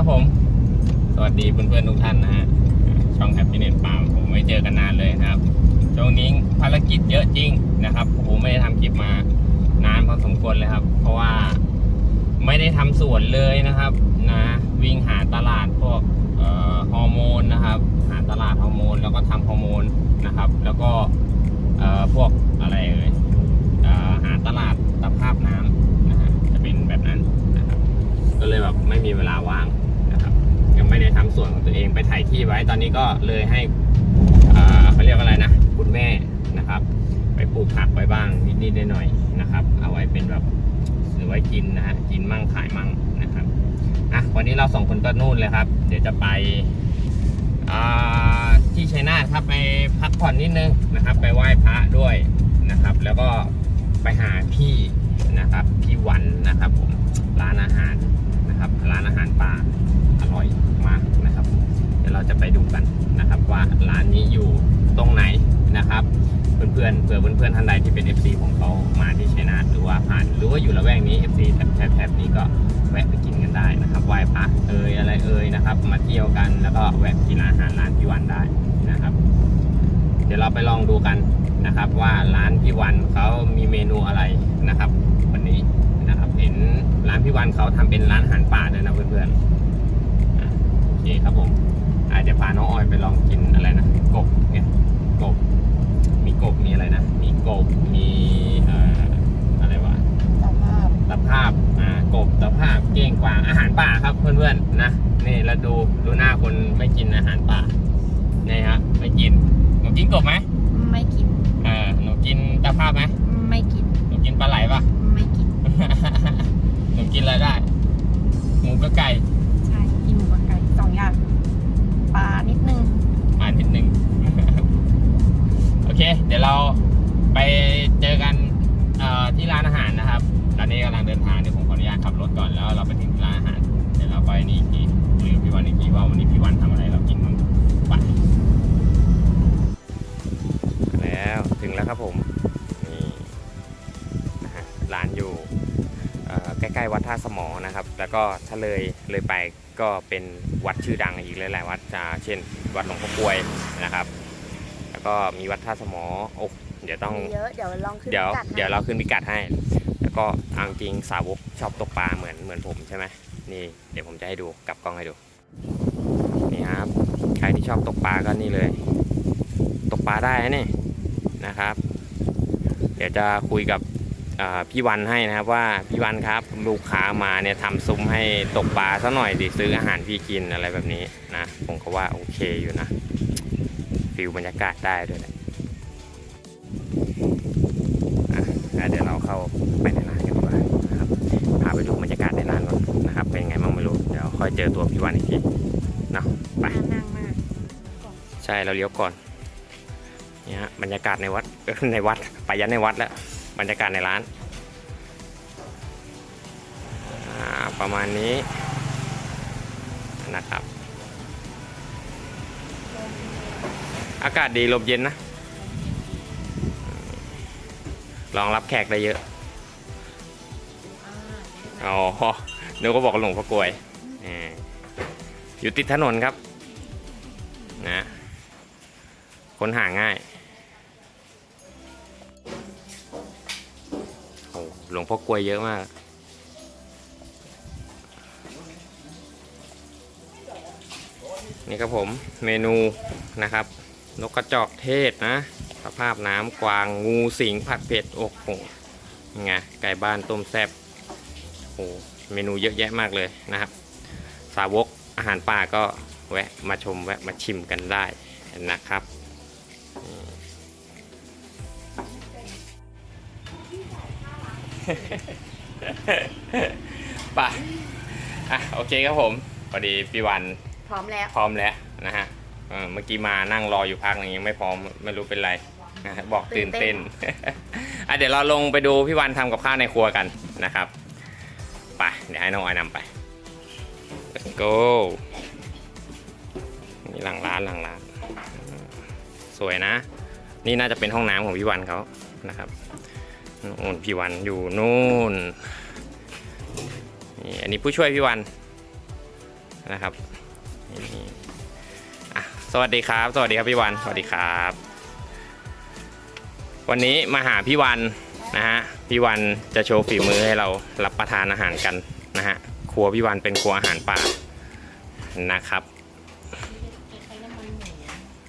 ครับผม สวัสดีเพื่อนๆทุกท่านนะฮะ ช่องแฮปปี้เน็ตฟามผมไม่เจอกันนานเลยนะครับ ช่วงนี้ภารกิจเยอะจริงนะครับ ผมไม่ได้ทำคลิปมานานพอสมควรเลยครับ เพราะว่าไม่ได้ทำสวนเลยนะครับนะ วิ่งหาตลาดพวกฮอร์โมนนะครับ หาตลาดฮอร์โมนแล้วก็ทำฮอร์โมนนะครับ แล้วก็พวกอะไรเอ่ยหาตลาดตภาพน้ำนะฮะจะเป็นแบบนั้นนะครับ ก็เลยแบบไม่มีเวลาว่าง ไม่ได้ทำส่วนของตัวเองไปถ่ายที่ไว้ตอนนี้ก็เลยให้เขาเรียกว่าอะไรนะคุณแม่นะครับ ไปปลูกผักไว้บ้างนิดๆหน่อยๆนะครับ เอาไว้เป็นแบบซื้อไว้กินนะฮะกินมั่งขายมั่งนะครับอะวันนี้เราสองคนก็นู่นเลยครับ เดี๋ยวจะไปที่ชัยนาทครับไปพักผ่อนนิดนึงนะครับ ไปไหว้พระด้วยนะครับ แล้วก็ไปหาพี่นะครับพี่วันนะครับผมร้านอาหารนะครับร้านอาหารป่า อร่อยมากนะครับ เดี๋ยวเราจะไปดูกันนะครับว่าร้านนี้อยู่ตรงไหนนะครับ เพื่อนๆเผื่อเพื่อนๆท่านใดที่เป็น FC ของเขามาที่ชัยนาทหรือว่าผ่านหรือว่าอยู่ละแวกนี้ FC แถบแถบแถบนี้ก็แวะไปกินกันได้นะครับไหว้พระเอ่ยอะไรเอ่ยนะครับ มาเที่ยวกันแล้วก็แวะกินอาหารร้านพี่วันได้นะครับ เดี๋ยวเราไปลองดูกันนะครับว่าร้านพี่วันเขามีเมนูอะไรนะครับ วันนี้นะครับเห็นร้านพี่วันเขาทำเป็นร้านอาหารป่าด้วยนะเพื่อนๆ เคครับผม อาจจะเดี๋ยวพาน้องออยไปลองกินอะไรนะกบเนี่ยกบ มีกบมีอะไรนะ มีกบมีเอ่ออะไรวะสภาพตะภาพอ่ากบตะภาพเก้งกวางอาหารป่าครับเพื่อนๆนะนี่แล้วดูดูหน้าคนไม่กินอาหารป่านี่ฮะไม่กินหนูกินกบไหมไม่กินเออหนูกินตะภาพไหมไม่กินหนูกินปลาไหลปะไม่กินหนูกินอะไรได้หมูกับไก่ เคเดี๋ยวเราไปเจอกันที่ร้านอาหารนะครับตอนนี้กำลังเดินทางเดี๋ยวผมขออนุญาตขับรถก่อนแล้วเราไปถึงร้านอาหาร เดี๋ยวเราไปนี่อีกทีคุยกับพี่วันอีกทีว่าวันนี้พี่วันทำอะไรเรากินบ้งไปแล้วถึงแล้วครับผมนี่นะฮะร้านอยู่ใกล้ๆวัดท่าสมอนะครับ แล้วก็ถ้าเลยเลยไปก็เป็นวัดชื่อดังอีกหลายๆวัดเช่น วัดหลวงพ่อกลวยนะครับ ก็มีวัดท่าสมอโอ้เดี๋ยวต้องมีเยอะเดี๋ยวลองขึ้นเดี๋ยวพิกัให้เดี๋ยวเราขึ้นพิกัดให้ แล้วก็เอาจริงสาวกชอบตกปลาเหมือนเหมือนผมใช่ไหมนี่เดี๋ยวผมจะให้ดูกลับกล้องให้ดูนี่ครับ ใครที่ชอบตกปลาก็นี่เลย ตกปลาได้นะนี่นะครับ เดี๋ยวจะคุยกับเอ่อพี่วันให้นะครับว่าพี่วันครับลูกค้ามาเนี่ยทำซุ้มให้ตกปลาซะหน่อยดิซื้ออาหารพี่กินอะไรแบบนี้นะผมก็ว่าโอเคอยู่นะ ฟิลบรรยากาศได้ด้วยแหละอะอะเดี๋ยวเราเข้าไปในร้านกันดีกว่านะครับพาไปดูบรรยากาศในร้านก่อนนะครับ เป็นไงบ้างไม่รู้ เดี๋ยวค่อยเจอตัวพี่วันอีกทีเนาะไปน่านั่งมากใช่เราเลี้ยวก่อนเนี่ยฮะบรรยากาศในวัดเอ้ยในวัดไปยันในวัดแล้วบรรยากาศในร้านอ่าประมาณนี้นะครับากาศดีลมเย็นนะรองรับแขกได้เยอะอ๋อนึกว่าบอกหลวงพ่อกลวยอ่าอยู่ติดถนนครับนะค้นหาง่ายโอ้หลวงพ่อกลวยเยอะมากนี่ครับผมเมนูนะครับ นกกระจอกเทศนะ สภาพน้ำกวางงูสิงผัดเผ็ดโอ้โหยังไงไก่บ้านต้มแซ่บโอ้เมนูเยอะแยะมากเลยนะครับ สาวกอาหารป่าก็แวะมาชมแวะมาชิมกันได้นะครับป่ะอะโอเคครับผมพอดีพี่วันพร้อมแล้วพร้อมแล้วนะฮะ เออเมื่อกี้มานั่งรออยู่พักหนึงยังไม่พร้อมไม่รู้เป็นไรนะฮะบอกตื่นเต้น อะเดี๋ยวเราลงไปดูพี่วันทำกับข้าวในครัวกันนะครับไปเดี๋ยวให้น้องออยนำไป let's go นี่หลังร้านหลังร้าน สวยนะ นี่น่าจะเป็นห้องน้ำของพี่วันเขานะครับนู่นพี่วันอยู่นู่นนี่อันนี้ผู้ช่วยพี่วันนะครับนี่อะ สวัสดีครับ สวัสดีครับพี่วัน สวัสดีครับ วันนี้มาหาพี่วันนะฮะ พี่วันจะโชว์ฝีมือให้เรารับประทานอาหารกันนะฮะ ครัวพี่วันเป็นครัวอาหารป่านะครับใช้น้ำมันหมู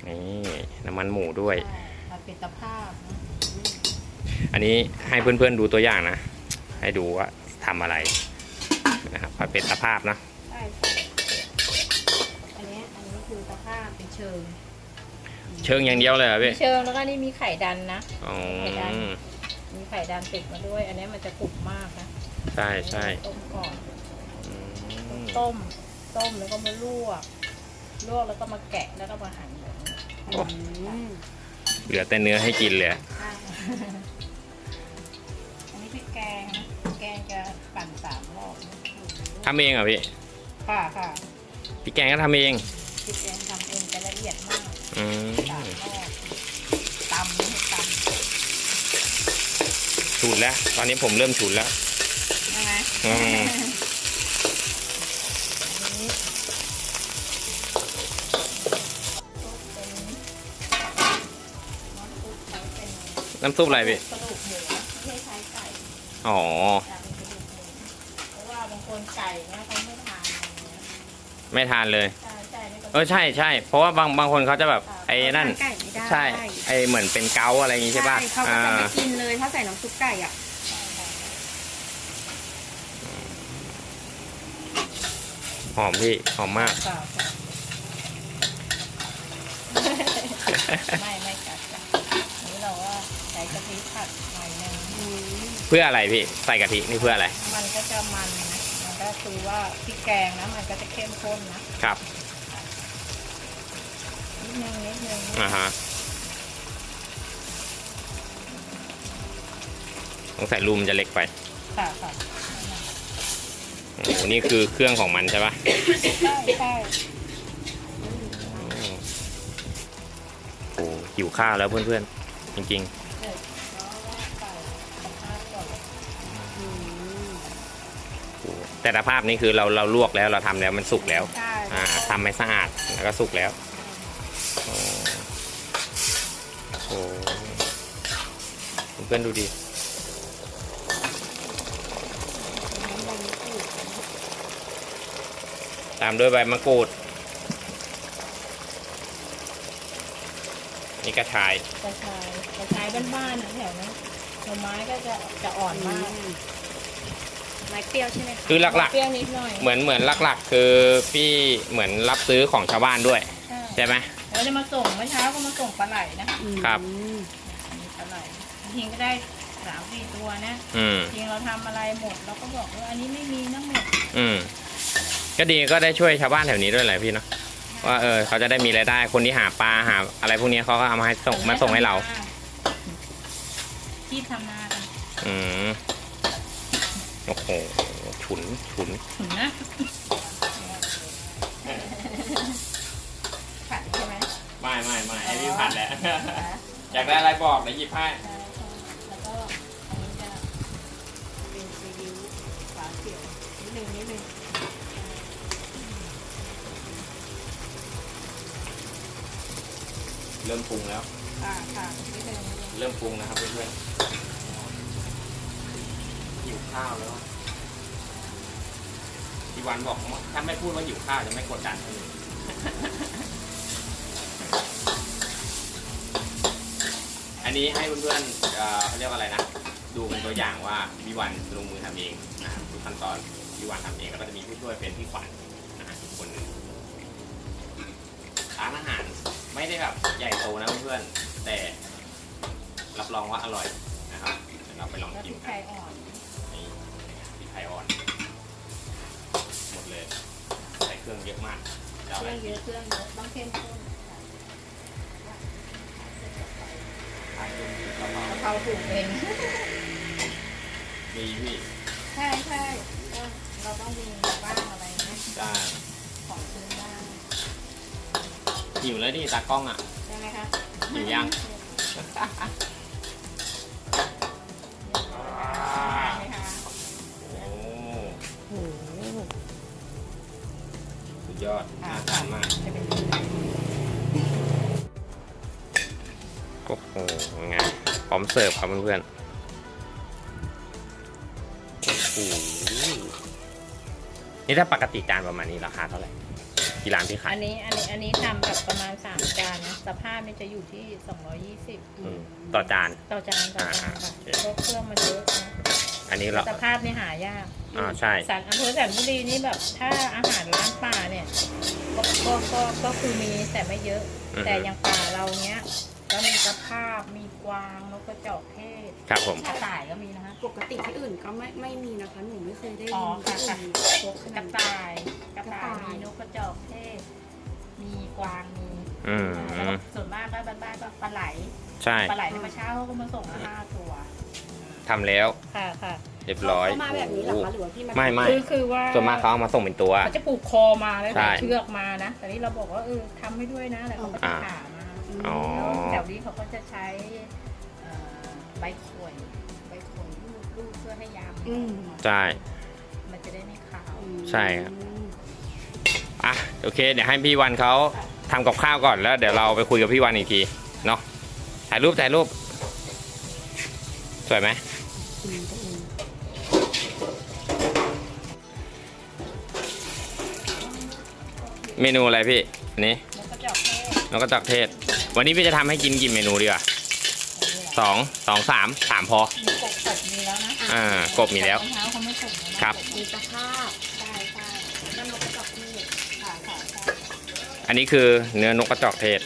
นี่น้ำมันหมูด้วยมาเป็นตะภาพนะอันนี้ให้เพื่อนๆดูตัวอย่างนะ ให้ดูว่าทำอะไรนะครับผัดเป็ดตะภาพนะ ใช่ใช่อันนี้อันนี้คือตะภาพเป็นเชิงเชิงอย่างเดียวเลยเหรอพี่เชิงแล้วก็นี่มีไข่ดันนะ อ๋อมีไข่ดันติดมาด้วย อันนี้มันจะกรุบมากนะใช่ใช่ต้มก่อนอืมต้ม ต้มแล้วก็มาลวก ลวกแล้วก็มาแกะแล้วก็มาหั่นแบบนี้โอ้เหลือแต่เนื้อให้กินเลยใช่อันนี้พริกแกงนะพริกแกงจะปั่นสามรอบนะทำเองเหรอพี่ค่ะค่ะพี่แกงก็ทำเอง พริกแกงทำ เองจะละเอียดมากอืมสามรอบตำไม่ให้ตำฉุนแล้ว ตอนนี้ผมเริ่มฉุนแล้วใช่ไหมอืม อันนี้ซุปเป็นน้ำซุปใช้เป็นน้ำซุปอะไรพี่ กระดูกหมูไม่ใช้ไก่ อ๋อจะเป็นกระดูกหมูเพราะว่าบางคนไก่เนี่ยเขาไม่ทานอะไรเงี้ยไม่ทานเลยใช่ใช่ไม่ เออใช่ใช่เพราะว่าบางบางคนเขาจะแบบไอ้นั่นไก่ไม่ได้ใช่ไอ้เหมือนเป็นเกาอะไรอย่างงี้ใช่ป่ะเขาก็อ่าจะไม่กินเลยถ้าใส่น้ำซุปไก่อะหอมพี่หอมมาก เปล่าค่ะไม่ไม่กัดจ้ะอันนี้เราว่าใส่กะทิผัดหน่อยหนึงเพื่ออะไรพี่ใส่กะทินี่เพื่ออะไรมันก็จะมันนะมันก็คือว่าพริกแกงนะมันก็จะเข้มข้นนะครับ นิดนึงนิดนึงอ่าฮะต้องใส่รูมนจะเล็กไปค่ะค่ะโอ้โหนี่คือเครื่องของมันใช่ปะใช่ใช่โอ้โหหิวข้าวแล้วเพื่อนๆ จริงเด็ดแล้วก็ใส่กระทะก่อนเลยๆโอ้โหแต่ละภาพนี่คือเราเราลวกแล้วเราทำแล้วมันสุกแล้ว ใช่อ่าทำไม่สะอาดแล้วก็สุกแล้วโอ้โหเพื่อนๆดูดิตามด้วยใบมะกรูด นี่กระชาย กระชาย กระชายบ้านๆนะแถวนั้นหน่อไม้ก็จะจะอ่อนมากไม้เปรี้ยวใช่ไหมคะคือหลักเปรี้ยวนิดหน่อยๆเหมือนเหมือนหลักๆ คือพี่เหมือนรับซื้อของชาวบ้านด้วย ใช่ใช่ไหมแล้วจะมาส่งเมื่อเช้าก็มาส่งปลาไหลนะ ครับ อันนี้ปลาไหล ทิ้งก็ได้สามสี่ตัวนะอืม จริงเราทำอะไรหมดเราก็บอกว่าอันนี้ไม่มีนะหมดอืม ก็ดีก็ได้ช่วยชาวบ้านแถวนี้ด้วยแหละพี่เนาะว่าเออเขาจะได้มีรายได้คนที่หาปลาหา อะไรพวกนี้เขาก็เอามาให้ส่งมาส่งให้เรา ที่ทำนากันอืมโอ้โหฉุนฉุนถึงนะผัดใช่ไหมไม่ไม่ไม่ให้พี่ผัดแหละอยากได้อะไรบอกเดี๋ยวหยิบให้ใช่ เริ่มปรุงแล้วค่ะค่ะนิดนึงนิดนึงเริ่มปรุงนะครับเพื่อนๆหิวข้าวแล้วพี่วันบอกถ้าไม่พูดว่าหิวข้าวจะไม่กดดันเลยอันนี้ให้เพื่อนๆเอ่อเขาเรียกว่าอะไรนะดูเป็นตัวอย่างว่าพี่วันลงมือทำเองนะครับทุกขั้นตอนพี่วันทำเองแล้วก็จะมีผู้ช่วยเป็นพี่ขวัญนะฮะอีกคนหนึ่งร้านอาหาร ไม่ได้แบบใหญ่โตนะเพื่อนๆแต่รับรองว่าอร่อยนะครับเดี๋ยวเราไปลองแล้วพกิรินกกัไทนยอ่อนนี่พริกไทยอ่อน หมดเลยใส่เครื่องเยอะมากจะเอาเคอะไรรื่องเยอะเครื่องเยอะต้องเข้มข้นค่ะใส่เครื่องเยอะกระเพรากะเพราปลูกเองมีพี่ใช่ใช่ก็เราต้องมีบ้างอะไรนะได้ของซื้อบ้าง หิวแล้วดิตากล้องอะใช่ไหมคะหิวยังใช่ไหมคะโอ้สุดยอดค่ะน่าทานมาก จะเป็นโอ้โหไงพร้อมเสิร์ฟครับเพื่อนๆโอ้โหนี่ถ้าปกติจานประมาณนี้ราคาเท่าไหร่ ที่ร้านพี่ขายอันนี้อันนี้อันนี้ทำแบบประมาณสามจานนะสภาพมันจะอยู่ที่220อืมต่อจาน ต่อจานต่อจานอ่าค่ะโอเคเพราะเครื่องมันเยอะนะอันนี้เรา สภาพนี่หายากอ่าใช่ สันอำเภอสันบุรีนี่แบบ ถ้าอาหารร้านป่าเนี่ยก็ก็ก็ก็คือมีแต่ไม่เยอะ อือฮึแต่อย่างป่าเราเนี้ย ก็มีสภาพมีกวางนกกระจอกเทศครับผม กระต่ายก็มีนะคะ ปกติที่อื่นก็ไม่ไม่มีนะคะ หนูไม่เคยได้อ๋อยินค่ะ ที่ค่ะอื่นพวกขกนาระดต่ายกระต่าย กระต่ายมีนกกระจอกเทศ มีกวางมีอืมแล้วก็ส่วนมากก็บ้านๆก็ปลาไหลใช่ปลาไหลธรรมชาติเขาก็มาส่งมาห้าตัว ทำแล้วค่ะค่ะเรียบร้อยเขามาแบบนี้เหรอคะหรือว่าพี่มาไม่ไม่คือคือว่าส่วนมากเขาเอามาส่งเป็นตัว เขาจะผูกคอมาแล้วใช่ใส่เชือกมานะ แต่นี่เราบอกว่าเออทำให้ด้วยนะแล้วเขาก็จะอ่าขามา อ๋อแล้วแถวนี้เขาก็จะใช้เอ่อใบข่วยใบข่วยรูดรูดเพื่อให้ยามอืมใช่ มันจะได้ไม่ขาวอืมใช่ครับ อะโอเค เดี๋ยวให้พี่วันเขาทำกับข้าวก่อนแล้ว เดี๋ยวเราไปคุยกับพี่วันอีกทีเนาะถ่ายรูปถ่ายรูป สวยไหมอืมอืมเมนูอะไรพี่อันนี้แล้วก็จะเอาแค่นกกระจอกเทศ วันนี้พี่จะทำให้กินกี่เมนูดีกว่าสองสองสามสามพอ มีกบกบมีแล้วนะอ่ากบมีแล้วรองเท้าเขาไม่ส่งนะครับ มีสภาพใช่ใช่แล้วนกกระจอกเทศค่ะค่ะใช่อันนี้คือเนื้อนกกระจอกเทศ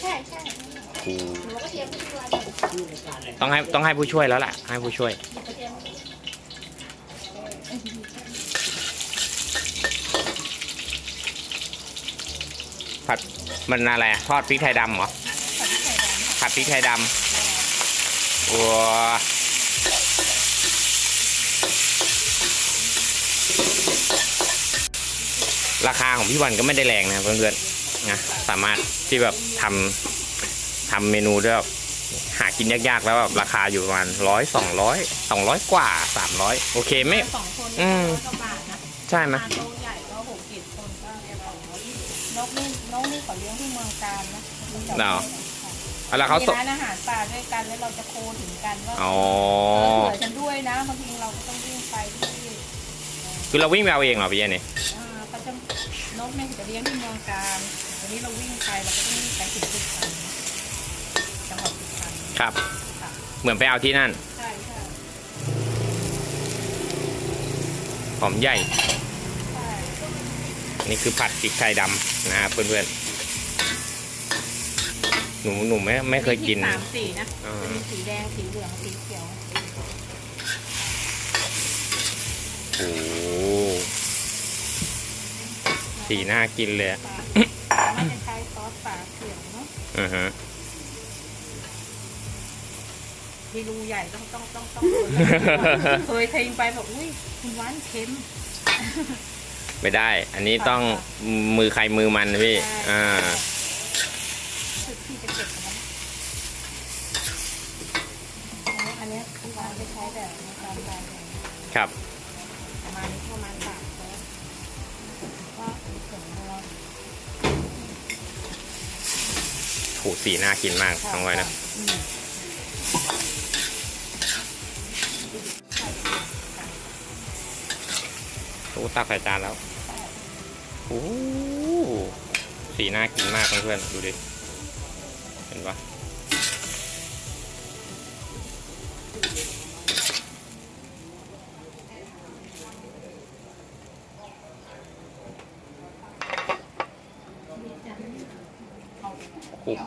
ใช่ใช่อู้หนูก็เทียมที่ตัวต้องให้ต้องให้ผู้ช่วยแล้วแหละให้ผู้ช่วย กระเทียม ผัด มันอะไรอะทอดพริกไทยดำเหรอผัดพริกไทยดำค่ะผัดพริกไทยดำว้าราคาของพี่วันก็ไม่ได้แรงนะเพื่อนๆนะสามารถที่แบบทำทำเมนูด้วยแบบหากินยากๆแล้วแบบราคาอยู่ประมาณร้อยสองร้อยสองร้อยกว่าสามร้อยโอเคไม่สองคนอืมร้อยกว่าบาทนะใช่ไหม ที่เมืองการนะเนาะค่ะแล้วเขามีส่งร้านอาหารป่าด้วยกันแล้วเราจะโคถึงกันว่าอ๋อเผื่อฉันด้วยนะบางทีเราก็ต้องวิ่งไปที่คือเราวิ่งไปเอาเองเหรอพี่อันนี้อ่าเขาจะนกเนี่ยจะเลี้ยงที่เมืองการวันนี้เราวิ่งไปเราก็ต้องวิ่งไปถึงสุพรรณจังหวัดสุพรรณครับ ค่ะเหมือนไปเอาที่นั่น ใช่ใช่หอมใหญ่ ใช่ นี่คือผัดพริกไทยดำนะครับเพื่อนๆ หนูหนูไม่ไม่เคยกินมีสามสีนะอ่า จะมีสีแดงสีเหลืองสีเขียวโอ้โหสีน่ากินเลยอะปลามันจะใช้ซอสปลาเขียวเนาะอือฮะ มีรูใหญ่ต้องต้องต้องต้อง เคยทิ้งไปบอกอุ้ยคุณหวานเค็ม ไม่ได้ อันนี้ต้องมือใครมือมันนะพี่ อ่า คือพี่จะเก็บนะอันนี้คุณหวานจะใช้แบบในการใด ครับ ประมาณนี้ประมาณสามซอสก็มีส่วนนัวถูสีน่ากินมากน้องไว้นะ อืมโอ้ตักใส่จานแล้วโอ้สีน่ากินมากเพื่อนๆดูดิ เห็นปะ ห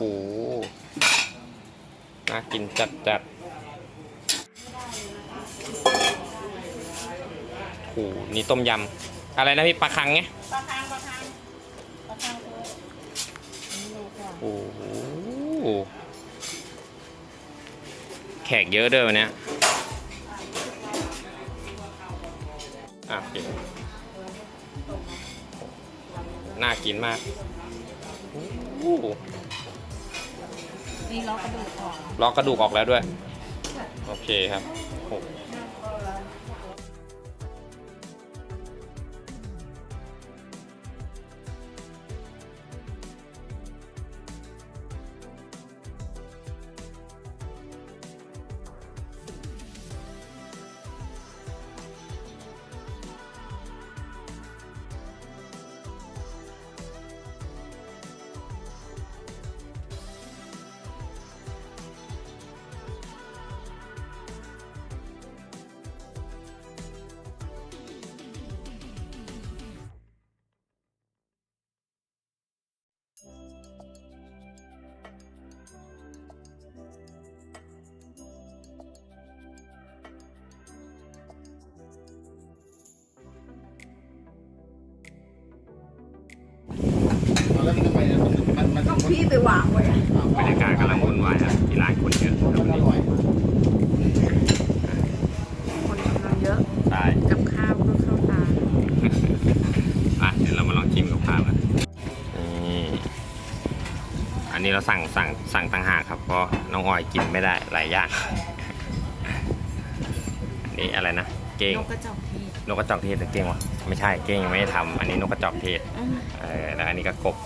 น่ากินจัดจัดๆโอ้โหนี่ต้มยำ อะไรนะพี่ปลาคังไงปลาคางปลาคางปลาคางคืออันนี้ลูกอะโอ้โหแขกเยอะด้วยวันเนี้ยอะกินน่ากินมากโอ้โห นี่ล็อกกระดูกออกล็อกกระดูกออกแล้วด้วย โอเคครับ ที่ไปวางไว้อะบรรยากาศกำลังวุ่นวายครับที่ร้านคนเยอะครับวันนี้คนกำลังเยอะ ใช่กับข้าวก็เข้าตาอะเดี๋ยวเรามาลองชิมกับข้าวกันนี่อันนี้เราสั่งสั่งสั่งต่างหากครับเพราะน้องออยกินไม่ได้หลายอย่างอันนี้อะไรนะเก้งนกกระจอกเทศนกกระจอกเทศหรือเก้งวะไม่ใช่เก้งยังไม่ได้ทำอันนี้นกกระจอกเทศอืมเออแล้วอันนี้ก็กบ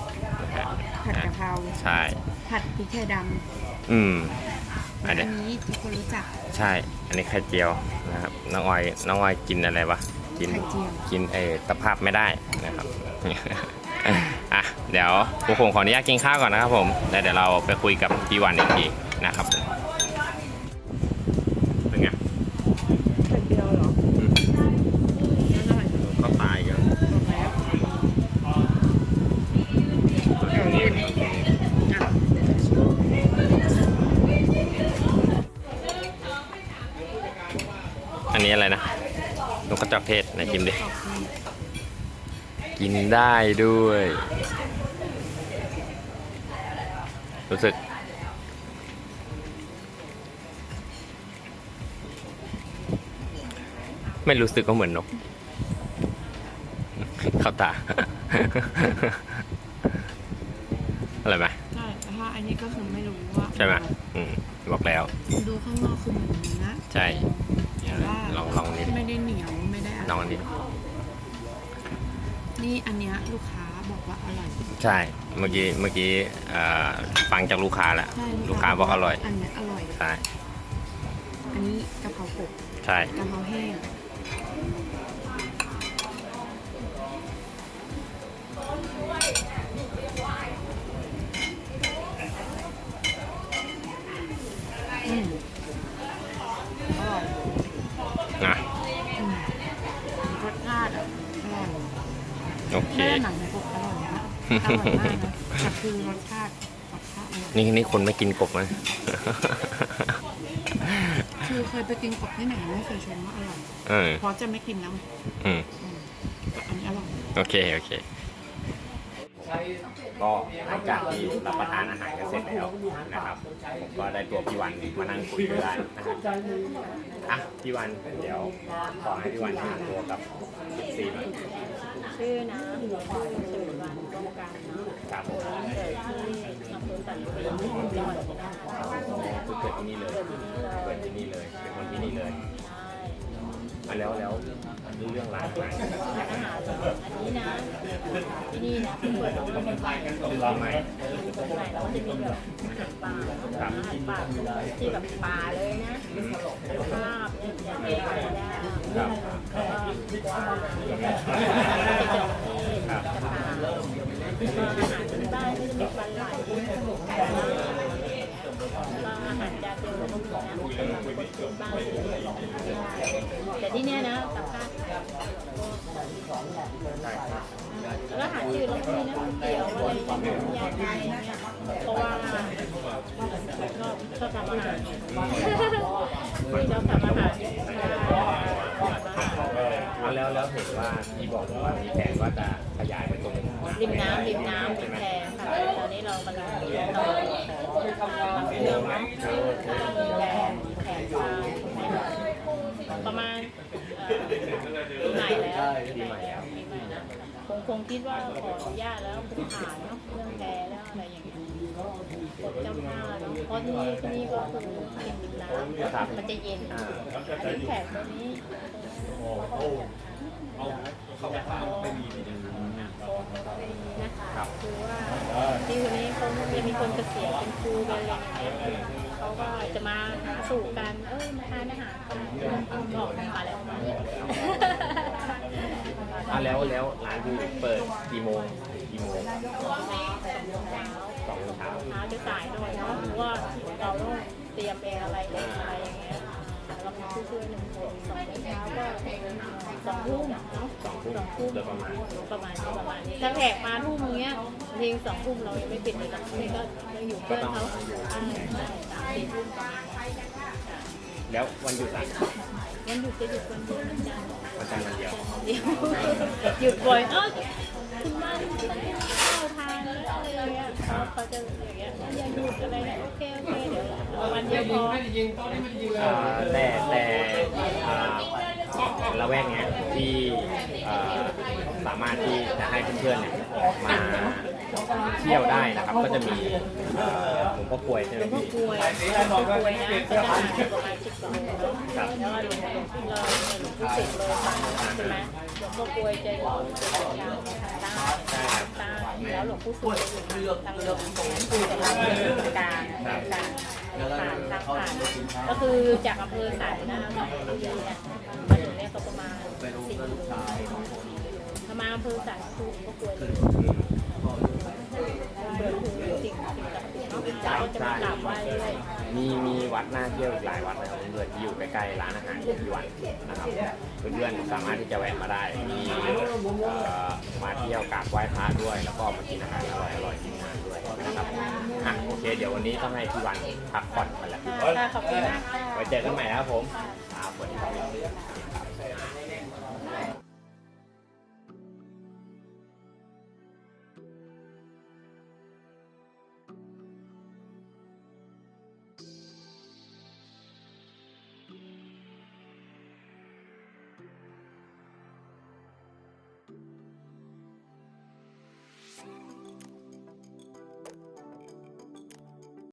ใช่ ผัดพริกไทยดอืมำอัอันนเนี้ยนี้ทุกคนรู้จัก ใช่ อันนี้ไข่เจียวนะครับ น้องออยน้องออยกินอะไรวะ กินไข่เจียว กินเออตะภาพไม่ได้นะครับ อะ เดี๋ยวผมผมขออนุญาตกินข้าวก่อนนะครับผม แล้วเดี๋ยวเราไปคุยกับพี่วันอีกทีนะครับผม จอกเทศไหนชิมดินกกระจอกเทศกินได้ด้วย รู้สึก ไม่รู้สึกก็เหมือนนกเข้าตา อะไรไหมใช่แต่ถ้าอันนี้ก็คือไม่รู้ว่าใช่ไหมอืมบอกแล้ว ดูข้างนอกคือเหมือนเนื้อใช่ แต่ว่าลองลองนิด ไม่ได้เหนียวไม่ได้อะไร ลองอันนี้ นี่อันเนี้ยลูกค้าบอกว่าอร่อย ใช่ เมื่อกี้เมื่อกี้เอ่อฟังจากลูกค้าแล้ว ใช่ลูกค้าบอกอร่อย อันเนี้ยอร่อย ใช่ อันนี้กะเพรากบใช่ กะเพราแห้ง โอเคไม่ได้หนังในกบอร่อยนะอร่อยมากนะแต่คือรสชาติรสชาติอร่อยนี่นี่คนไม่กินกบนะคือเคยไปกินกบที่ไหนไม่เคยชมว่าอร่อยเออเพราะจะไม่กินแล้วไงอืมอืมแต่อันนี้อร่อย โอเค โอเค ก็หลังจากที่รับประทานอาหารกันเสร็จแล้วนะครับผมก็ได้ตัวพี่วันมานั่งคุยด้วยกันนะครับอะพี่วันเดี๋ยวขอให้พี่วันแนะนำตัวกับซีหน่อย ชื่อนะชื่อสิริวัลกรมการเนาะครับผมเกิดที่อำเภอสันติจังหวัดสุรินทร์คือเกิดที่นี่เลยเกิดที่นี่เลยเป็นคนที่นี่เลยอะแล้วแล้วเรื่องร้านอาหารร้านอาหารอันนี้นะ ที่นี่นะเพิ่งเปิดเป็นเป็นใหม่คือร้านใหม่เป็นใหม่แล้วก็จะมีแบบป่าอาหารป่าที่แบบป่าเลยนะภาพอย่างเดียวไม่ได้ครับแล้วก็จะจองที่จะพาแล้วก็อาหารพื้นบ้านก็จะมีปลาไหลไก่บ้านแล้วก็อาหารจานเดียวเราก็มีนะสำหรับคนพื้นบ้านแต่ที่เนี้ยนะสัมภาษณ์ แล้วอาหารจืดเราก็มีนะก๋วยเตี๋ยวอะไรอย่างเงี้ยยำอะไรเงี้ยเพราะว่าชอบชอบทำอาหารชอบทำอาหารแล้วแล้วเห็นว่าพี่บอกว่ามีแผนว่าจะขยายไปตรงริมน้ำริมน้ำริมแพค่ะตอนนี้เรากำลังเราทำเรื่องเนาะมีแพแพทรายประมาณปีใหม่แล้วปีใหม่แล้ว งคงคิดว่าขออนุญาตแล้วคงผ่านเนาะเรื่องแพแล้วอะไรอย่างเงี้ยกดเจ้าท่าเนาะเพราะที่นี่ที่นี่ก็คือริมน้ำมันจะเย็นอันนี้แขกตัวนี้นะคะคือว่าที่คนนี้เขาจะมีคนเกษียณเป็นครูเป็นอะไรอย่างเงี้ย เขาก็จะมาหาสู่กันเอ้ยมาทานอาหารกันบอกมาแล้วมาอะแล้วแล้วร้านพี่เปิดกี่โมงกี่โมงสองโมงเช้าเช้าจะสายหน่อยเนาะเพราะว่าเราต้องเตรียมเองอะไรเองอะไรอย่างเงี้ยเรามีผู้ช่วยหนึ่งคนสองโมงเช้าก็สองทุ่มเนาะสองทุ่มสองทุ่มโดยประมาณประมาณนี้ประมาณนี้ถ้าแขกมาทุ่มอย่างเงี้ยจริงสองทุ่มเรายังไม่ปิดเลยนะนี่ก็ยังอยู่เพื่อนเขา แล้ววันหยุดอะวันหยุดจะหยุดวันเดียววันจันทร์วันจันทร์วันเดียวเดียวหยุดบ่อยเอ้าคุณบ้านเข้าทานแล้วอะไรอย่างเงี้ยเราเขาจะอย่างเงี้ยอย่าหยุดอะไรเนะโอเคโอเคเดี๋ยววันเดียวพอเอ่อแต่แต่เอ่ละแวกเนี้ยที่สามารถที่จะให้เพื่อนๆเนี่ยมา เที่ยวได้นะครับ ก็จะมีเอ่อหลวงพ่อกลวยใช่ไหมหลวงพ่อพี่กลวยหลวงพ่อกลวยนะจะหาอยู่ประมาณสิบกว่าองค์เนาะแล้วหลวงพ่เราหลวงพ่อสิบโลตังใช่ไหมหลวงพ่อกลวยจะอยู่จะอยู่ทางทางใต้ทางใต้แล้วหลวงพ่อสุดจะอยู่ทางเหนือทางเหนือคือจะอยู่ตรงกลางกลางกลางผ่านทางผ่านก็คือจากอำเภอสายนะคะของที่เนี่ยมาถึงเนี่ยก็ประมาณสี่กิโลประมาณอำเภอสายคือหลวงพ่อกลวย เลยเปิดคือสิ่งสิ่งศักดิ์สิทธิ์เนาะเราจะมากราบไหว้เรื่อยมีมีวัดน่าเที่ยวอีกหลายวัดนะครับเพื่อนๆที่อยู่ใกล้ๆร้านอาหารของพี่วันนะครับเพื่อนๆสามารถที่จะแวะมาได้มีเอ่อมาเที่ยวกราบไหว้พระด้วย แล้วก็มากินอาหารอร่อยๆกินอาหารด้วยนะครับอะโอเค เดี๋ยววันนี้ต้องให้พี่วันพักผ่อนกันแล้วค่ะขอบคุณมากค่ะไว้เจอกันใหม่นะครับผมค่ะ